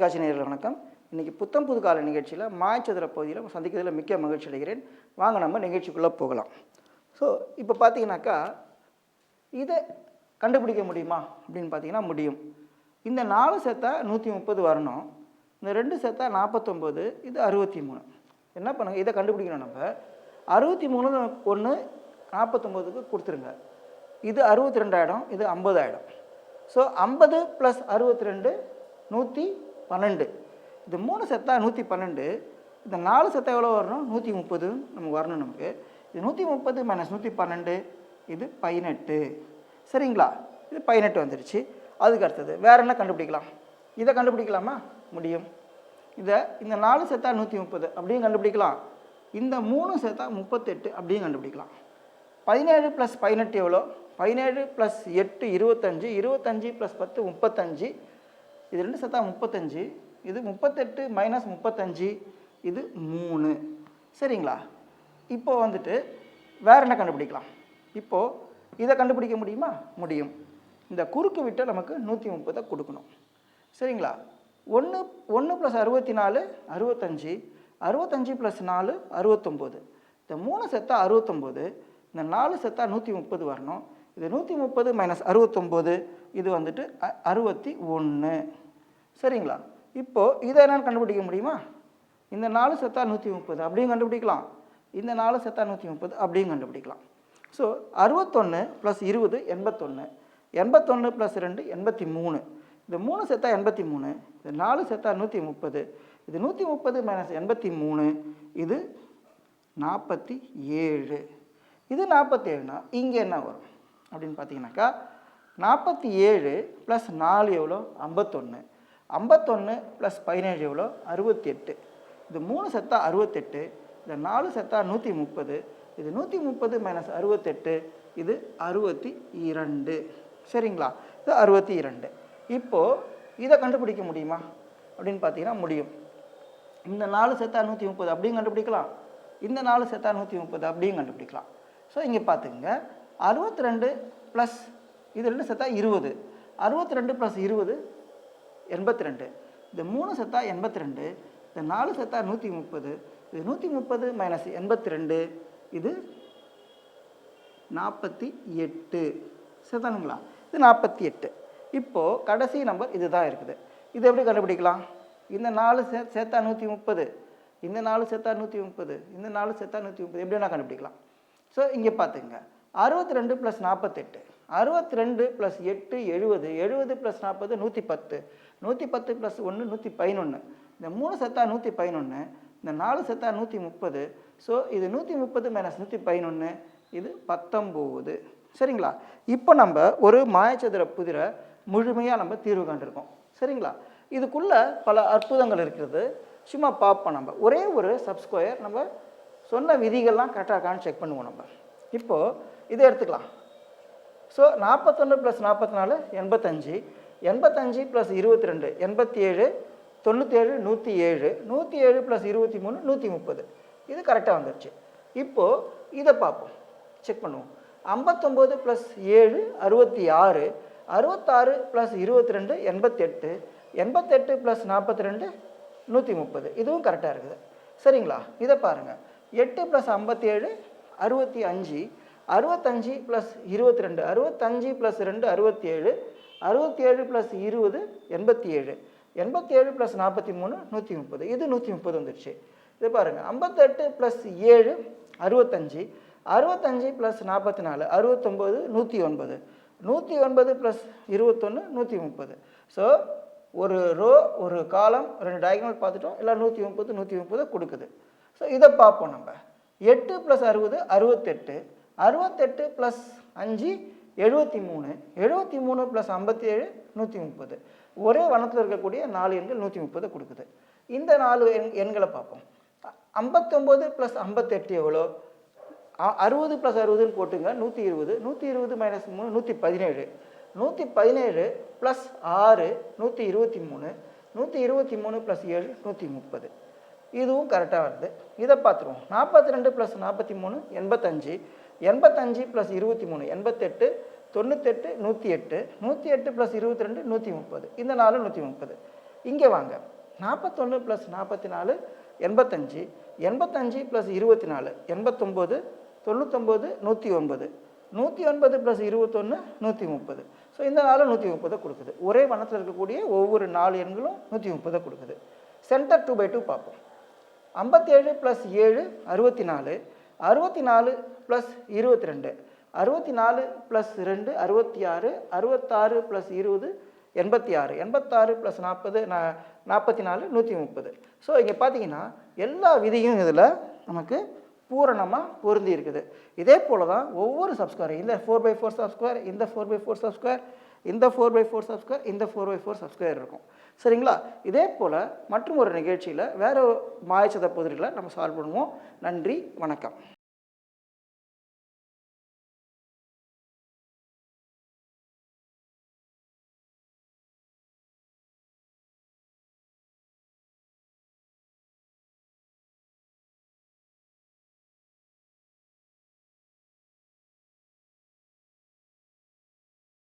தொலைக்காட்சி நேரில் வணக்கம். இன்றைக்கி புத்தம் புது கால நிகழ்ச்சியில் மாயச்சதுர பகுதியில் சந்திக்கிறதுல மிக்க மகிழ்ச்சி அடைகிறேன். வாங்க நம்ம நிகழ்ச்சிக்குள்ளே போகலாம். ஸோ இப்போ பார்த்தீங்கன்னாக்கா இதை கண்டுபிடிக்க முடியுமா? அப்படின்னு பார்த்தீங்கன்னா முடியும். இந்த நாலு சேர்த்தா நூற்றி முப்பது வரணும். இந்த ரெண்டு சேர்த்தா நாற்பத்தொம்போது இது அறுபத்தி மூணு என்ன பண்ணுங்க? இதை கண்டுபிடிக்கணும் நம்ம. அறுபத்தி மூணு ஒன்று நாற்பத்தொம்போதுக்கு கொடுத்துருங்க. இது அறுபத்தி ரெண்டாயிரம் இது ஐம்பதாயிரம். ஸோ ஐம்பது ப்ளஸ் அறுபத்தி ரெண்டு நூற்றி பன்னெண்டு. இது மூணு செத்தா நூற்றி பன்னெண்டு. இந்த நாலு செத்தா எவ்வளோ வரணும்? நூற்றி முப்பது நமக்கு வரணும் நமக்கு. இது நூற்றி முப்பது மைனஸ் நூற்றி பன்னெண்டு. இது பதினெட்டு. சரிங்களா? இது பதினெட்டு வந்துருச்சு. அதுக்கு அடுத்தது வேறு என்ன கண்டுபிடிக்கலாம்? இதை கண்டுபிடிக்கலாமா? முடியும். இதை இந்த நாலு செத்தா நூற்றி முப்பது அப்படியும் கண்டுபிடிக்கலாம். இந்த மூணு சேர்த்தா முப்பத்தெட்டு அப்படியும் கண்டுபிடிக்கலாம். பதினேழு ப்ளஸ் பதினெட்டு எவ்வளோ? பதினேழு ப்ளஸ் எட்டு இருபத்தஞ்சு. இருபத்தஞ்சு ப்ளஸ் பத்து முப்பத்தஞ்சு. இது ரெண்டு சேர்த்தா முப்பத்தஞ்சு இது முப்பத்தெட்டு மைனஸ் முப்பத்தஞ்சு இது மூணு. சரிங்களா? இப்போ வந்துட்டு வேறு என்ன கண்டுபிடிக்கலாம்? இப்போது இதை கண்டுபிடிக்க முடியுமா? முடியும். இந்த குறுக்கு விட்ட நமக்கு நூற்றி முப்பதை கொடுக்கணும். சரிங்களா? ஒன்று ஒன்று ப்ளஸ் அறுபத்தி நாலு அறுபத்தஞ்சி. அறுபத்தஞ்சு ப்ளஸ் நாலு அறுபத்தொம்போது. இந்த மூணு செத்தா அறுபத்தொம்போது. இந்த நாலு செத்தா நூற்றி முப்பது வரணும். இது நூற்றி முப்பது மைனஸ் அறுபத்தொம்போது. இது வந்துட்டு அ- அறுபத்தி ஒன்று சரிங்களா? இப்போது இதை என்னென்னு கண்டுபிடிக்க முடியுமா? இந்த நாலு செத்தா நூற்றி முப்பது அப்படியும் கண்டுபிடிக்கலாம். இந்த நாலு செத்தா நூற்றி முப்பது அப்படியும் கண்டுபிடிக்கலாம். ஸோ அறுபத்தொன்று ப்ளஸ் இருபது எண்பத்தொன்று எண்பத்தொன்று ப்ளஸ் ரெண்டு எண்பத்தி மூணு. இது மூணு செத்தா எண்பத்தி மூணு இது நாலு செத்தா நூற்றி முப்பது. இது நூற்றி முப்பது மைனஸ் எண்பத்தி மூணு இது நாற்பத்தி ஏழு. இது நாற்பத்தேழுனா இங்கே என்ன வரும்? அப்படின்னு பார்த்தீங்கன்னாக்கா நாற்பத்தி ஏழு ப்ளஸ் நாலு எவ்வளோ? ஐம்பத்தொன்று ஐம்பத்தொன்று ப்ளஸ் பதினேழு எவ்வளோ? அறுபத்தி எட்டு இது மூணு செத்தா அறுபத்தெட்டு இந்த நாலு செத்தா நூற்றி முப்பது இது நூற்றி முப்பது மைனஸ் அறுபத்தெட்டு இது அறுபத்தி இரண்டு. சரிங்களா? இது அறுபத்தி இரண்டு. இப்போது இதை கண்டுபிடிக்க முடியுமா? அப்படின்னு பார்த்தீங்கன்னா முடியும். இந்த நாலு செத்தா நூற்றி முப்பது அப்படியும் கண்டுபிடிக்கலாம். இந்த நாலு செத்தா நூற்றி முப்பது அப்படியும் கண்டுபிடிக்கலாம். ஸோ இங்கே பார்த்துங்க அறுபத்தி ரெண்டு ப்ளஸ் இது ரெண்டு செத்தா இருபது. அறுபத்தி ரெண்டு ப்ளஸ் இருபது எண்பத்தி ரெண்டு இந்த மூணு செத்தா எண்பத்தி ரெண்டு இந்த நாலு செத்தா நூற்றி முப்பது இது நூற்றி முப்பது மைனஸ் எண்பத்தி ரெண்டு இது நாற்பத்தி எட்டு. சரிதானுங்களா? இது நாற்பத்தி எட்டு. இப்போது கடைசி நம்பர் இதுதான் இருக்குது. இது எப்படி கண்டுபிடிக்கலாம்? இந்த நாலு சே சேர்த்தா நூற்றி முப்பது இந்த நாலு சேர்த்தா நூற்றி முப்பது இந்த நாலு சேர்த்தா நூற்றி முப்பது எப்படி வேணால் கண்டுபிடிக்கலாம். ஸோ இங்கே பார்த்துங்க அறுபத்தி ரெண்டு ப்ளஸ் நாற்பத்தெட்டு அறுபத்தி ரெண்டு ப்ளஸ் எட்டு எழுபது. எழுபது ப்ளஸ் நாற்பது நூற்றி பத்து நூற்றி பத்து ப்ளஸ் ஒன்று நூற்றி பதினொன்று இந்த மூணு செத்தா நூற்றி பதினொன்று இந்த நாலு செத்தா நூற்றி முப்பது ஸோ இது நூற்றி முப்பது மைனஸ் நூற்றி பதினொன்று இது பத்தொம்போது. சரிங்களா? இப்போ நம்ம ஒரு மாயச்சதுர புதிரை முழுமையாக நம்ம தீர்வு கண்டிருக்கோம். சரிங்களா? இதுக்குள்ளே பல அற்புதங்கள் இருக்கிறது. சும்மா பார்ப்போம் நம்ம. ஒரே ஒரு சப்ஸ்கொயர் நம்ம சொன்ன விதிகள்லாம் கரெக்டாக இருக்கான்னு செக் பண்ணுவோம் நம்ம. இப்போது இதை எடுத்துக்கலாம். ஸோ நாற்பத்தொன்று ப்ளஸ் நாற்பத்தி நாலு எண்பத்தஞ்சு. எண்பத்தஞ்சு ப்ளஸ் இருபத்தி ரெண்டு எண்பத்தி ஏழு தொண்ணூற்றேழு நூற்றி ஏழு நூற்றி ஏழு ப்ளஸ் இருபத்தி மூணு நூற்றி முப்பது இது கரெக்டாக வந்துருச்சு. இப்போது இதை பார்ப்போம். செக் பண்ணுவோம். ஐம்பத்தொம்போது ப்ளஸ் ஏழு அறுபத்தி ஆறு அறுபத்தாறு ப்ளஸ் இருபத்தி ரெண்டு எண்பத்தெட்டு. எண்பத்தெட்டு ப்ளஸ் நாற்பத்தி ரெண்டு நூற்றி முப்பது இதுவும் கரெக்டாக இருக்குது. சரிங்களா? இதை பாருங்கள் எட்டு ப்ளஸ் ஐம்பத்தேழு அறுபத்தி அஞ்சு. அறுபத்தஞ்சு ப்ளஸ் இருபத்தி ரெண்டு அறுபத்தஞ்சு ப்ளஸ் ரெண்டு அறுபத்தி ஏழு அறுபத்தி ஏழு ப்ளஸ் இருபது எண்பத்தி ஏழு எண்பத்தி ஏழு ப்ளஸ் நாற்பத்தி மூணு நூற்றி முப்பது இது நூற்றி முப்பது வந்துருச்சு. இது பாருங்கள் ஐம்பத்தெட்டு ப்ளஸ் ஏழு அறுபத்தஞ்சு. அறுபத்தஞ்சு ப்ளஸ் நாற்பத்தி நாலு அறுபத்தொம்போது நூற்றி ஒன்பது நூற்றி ஒன்பது ப்ளஸ் இருபத்தொன்று நூற்றி முப்பது ஸோ ஒரு ரோ ஒரு காலம் ரெண்டு டயக்னல் பார்த்துட்டோம். எல்லாம் நூற்றி முப்பது நூற்றி முப்பது கொடுக்குது. ஸோ இதை பார்ப்போம் நம்ம. எட்டு ப்ளஸ் அறுபது அறுபத்தெட்டு. அறுபத்தெட்டு ப்ளஸ் அஞ்சு எழுபத்தி மூணு எழுபத்தி மூணு ப்ளஸ் ஐம்பத்தி ஏழு நூற்றி முப்பது ஒரே வனத்தில் இருக்கக்கூடிய நாலு எண்கள் நூற்றி முப்பது கொடுக்குது. இந்த நாலு எண் எண்களை பார்ப்போம். ஐம்பத்தொம்போது ப்ளஸ் ஐம்பத்தெட்டு எவ்வளோ? அ- அறுபது ப்ளஸ் அறுபதுன்னு போட்டுங்க. நூற்றி இருபது நூற்றி இருபது மைனஸ் மூணு நூற்றி பதினேழு நூற்றி பதினேழு ப்ளஸ் ஆறு நூற்றி இருபத்தி மூணு நூற்றி இருபத்தி மூணு ப்ளஸ் ஏழு நூற்றி முப்பது இதுவும் கரெக்டாக வருது. இதை பார்த்துருவோம். நாற்பத்தி ரெண்டு ப்ளஸ் நாற்பத்தி மூணு எண்பத்தஞ்சு. எண்பத்தஞ்சு ப்ளஸ் இருபத்தி மூணு எண்பத்தெட்டு தொண்ணூத்தெட்டு நூற்றி எட்டு நூற்றி எட்டு ப்ளஸ் இருபத்தி ரெண்டு நூற்றி முப்பது இந்த நாலு நூற்றி முப்பது இங்கே வாங்க. நாற்பத்தொன்று ப்ளஸ் நாற்பத்தி நாலு எண்பத்தஞ்சு. எண்பத்தஞ்சு ப்ளஸ் இருபத்தி நாலு எண்பத்தொம்போது தொண்ணூத்தொம்பது நூற்றி ஒன்பது நூற்றி ஒன்பது ப்ளஸ் இருபத்தொன்று நூற்றி முப்பது ஸோ இந்த நாளும் நூற்றி முப்பதை கொடுக்குது. ஒரே வண்ணத்தில் இருக்கக்கூடிய ஒவ்வொரு நாலு எண்களும் நூற்றி முப்பதை கொடுக்குது. சென்டர் டூ பை டூ பார்ப்போம். ஐம்பத்தேழு ப்ளஸ் ஏழு அறுபத்தி நாலு அறுபத்தி நாலு ப்ளஸ் இருபத்தி ரெண்டு அறுபத்தி நாலு ப்ளஸ் ரெண்டு அறுபத்தி ஆறு அறுபத்தாறு ப்ளஸ் இருபது எண்பத்தி ஆறு எண்பத்தாறு ப்ளஸ் நாற்பது நா நாற்பத்தி நாலு நூற்றி முப்பது ஸோ இங்கே பார்த்தீங்கன்னா எல்லா விதியும் இதில் நமக்கு பூரணமாக பொருந்தி இருக்குது. இதே போல தான் ஒவ்வொரு சப்ஸ்கொயர் இந்த four by four sub square இந்த four by four sub square இந்த four by four sub square இந்த four by four sub square இருக்கும். சரிங்களா? இதே போல் மற்றும் ஒரு நிகழ்ச்சியில் வேறு மாயச்சத பகுதியில் நம்ம சால்வ் பண்ணுவோம். நன்றி வணக்கம்.